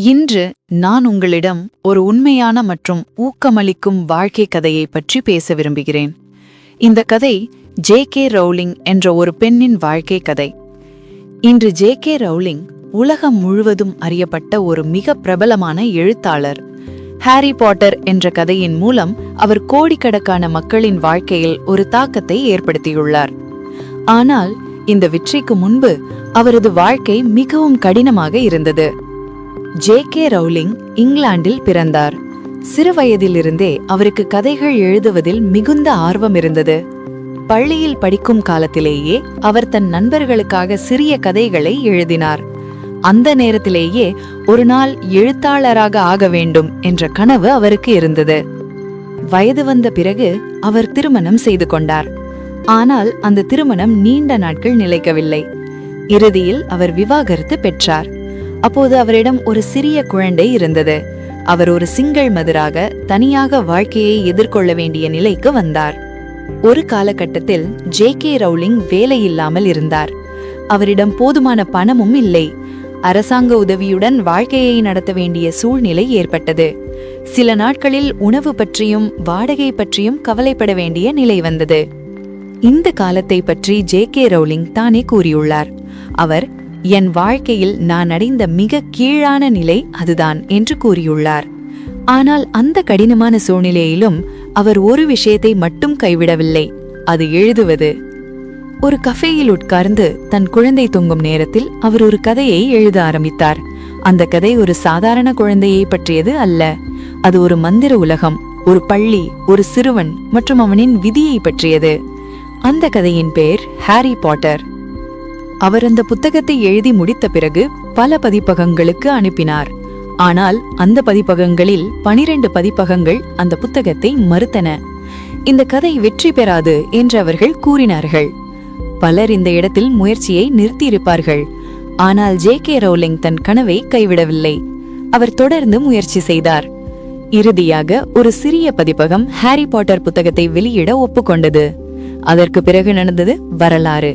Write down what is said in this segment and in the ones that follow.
இன்று நான் உங்களிடம் ஒரு உண்மையான மற்றும் ஊக்கமளிக்கும் வாழ்க்கை கதையை பற்றி பேச விரும்புகிறேன். இந்த கதை ஜே கே ரவுலிங் என்ற ஒரு பெண்ணின் வாழ்க்கை கதை. இன்று ஜே கே ரவுலிங் உலகம் முழுவதும் அறியப்பட்ட ஒரு மிக பிரபலமான எழுத்தாளர். ஹாரி பாட்டர் என்ற கதையின் மூலம் அவர் கோடிக்கணக்கான மக்களின் வாழ்க்கையில் ஒரு தாக்கத்தை ஏற்படுத்தியுள்ளார். ஆனால் இந்த வெற்றிக்கு முன்பு அவரது வாழ்க்கை மிகவும் கடினமாக இருந்தது. ஜே கே ரவுலிங் இங்கிலாந்தில் பிறந்தார். சிறுவயதிலிருந்தே அவருக்கு கதைகள் எழுதுவதில் மிகுந்த ஆர்வம் இருந்தது பள்ளியில் படிக்கும் காலத்திலேயே அவர் தன் நண்பர்களுக்காக சிறிய கதைகளை எழுதினார். அந்த நேரத்திலேயே ஒரு நாள் எழுத்தாளராக ஆக வேண்டும் என்ற கனவு அவருக்கு இருந்தது. வயது வந்த பிறகு அவர் திருமணம் செய்து கொண்டார். ஆனால் அந்த திருமணம் நீண்ட நாட்கள் நிலைக்கவில்லை. இறுதியில் அவர் விவாகரத்து பெற்றார். அப்போது அவரிடம் ஒரு சிறிய குழந்தை இருந்தது. அவர் ஒரு சிங்கள் மதுராக தனியாக வாழ்க்கையை எதிர்கொள்ள வேண்டிய நிலைக்கு வந்தார். ஒரு காலகட்டத்தில் ஜே கே ரவுலிங் வேலையில்லாமல் இருந்தார். அவரிடம் போதுமான பணமும் இல்லை. அரசாங்க உதவியுடன் வாழ்க்கையை நடத்த வேண்டிய சூழ்நிலை ஏற்பட்டது. சில நாட்களில் உணவு பற்றியும் வாடகை பற்றியும் கவலைப்பட வேண்டிய நிலை வந்தது. இந்த காலத்தை பற்றி ஜே கே ரவுலிங் தானே கூறியுள்ளார். அவர் என் வாழ்க்கையில் நான் அடைந்த மிக கீழான நிலை அதுதான் என்று கூறியுள்ளார். ஆனால் அந்த கடினமான சூழ்நிலையிலும் அவர் ஒரு விஷயத்தை மட்டும் கைவிடவில்லை. அது எழுதுவது. ஒரு கஃபேயில் உட்கார்ந்து தன் குழந்தை தொங்கும் நேரத்தில் அவர் ஒரு கதையை எழுத ஆரம்பித்தார். அந்த கதை ஒரு சாதாரண குழந்தையை பற்றியது அல்ல. அது ஒரு மந்திர உலகம் ஒரு பள்ளி ஒரு சிறுவன் மற்றும் அவனின் விதியை பற்றியது. அந்த கதையின் பெயர் ஹாரி பாட்டர். அவர் அந்த புத்தகத்தை எழுதி முடித்த பிறகு பல பதிப்பகங்களுக்கு அனுப்பினார். ஆனால் அந்த பதிப்பகங்களில் பனிரெண்டு பதிப்பகங்கள் அந்த புத்தகத்தை மறுத்தன. இந்த கதை வெற்றி பெறாது என்று அவர்கள் கூறினார்கள். பலர் இந்த இடத்தில் முயற்சியை நிறுத்தியிருப்பார்கள். ஆனால் ஜே கே ரவுலிங் தன் கனவை கைவிடவில்லை. அவர் தொடர்ந்து முயற்சி செய்தார். இறுதியாக ஒரு சிறிய பதிப்பகம் ஹாரி பாட்டர் புத்தகத்தை வெளியிட ஒப்புக்கொண்டது. அதற்கு பிறகு நடந்தது வரலாறு.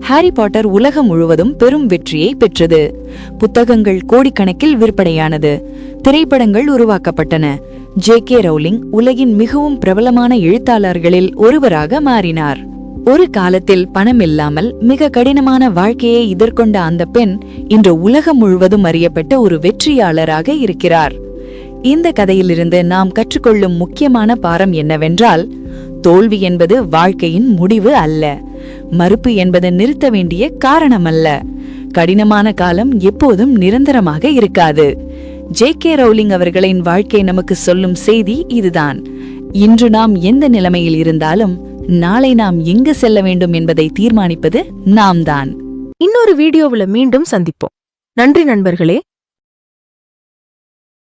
ஹாரி பாட்டர் உலகம் முழுவதும் பெரும் வெற்றியை பெற்றது. புத்தகங்கள் கோடிக்கணக்கில் விற்பனையானது. திரைப்படங்கள் உருவாக்கப்பட்டன. ஜே கே ரவுலிங் உலகின் மிகவும் பிரபலமான எழுத்தாளர்களில் ஒருவராக மாறினார். ஒரு காலத்தில் பணம் இல்லாமல் மிக கடினமான வாழ்க்கையை எதிர்கொண்ட அந்த பெண் இன்று உலகம் முழுவதும் அறியப்பட்ட ஒரு வெற்றியாளராக இருக்கிறார். இந்த கதையிலிருந்து நாம் கற்றுக்கொள்ளும் முக்கியமான பாரம் என்னவென்றால் தோல்வி என்பது வாழ்க்கையின் முடிவு அல்ல. மறுப்பு என்பது நிறுத்த வேண்டிய காரணமல்ல. கடினமான காலம் எப்போதும் நிரந்தரமாக இருக்காது. ஜே கே ரவுலிங் அவர்களின் வாழ்க்கை நமக்கு சொல்லும் செய்தி இதுதான். இன்று நாம் எந்த நிலைமையில் இருந்தாலும் நாளை நாம் எங்கு செல்ல வேண்டும் என்பதை தீர்மானிப்பது நாம் தான் இன்னொரு வீடியோவுல மீண்டும் சந்திப்போம். நன்றி நண்பர்களே.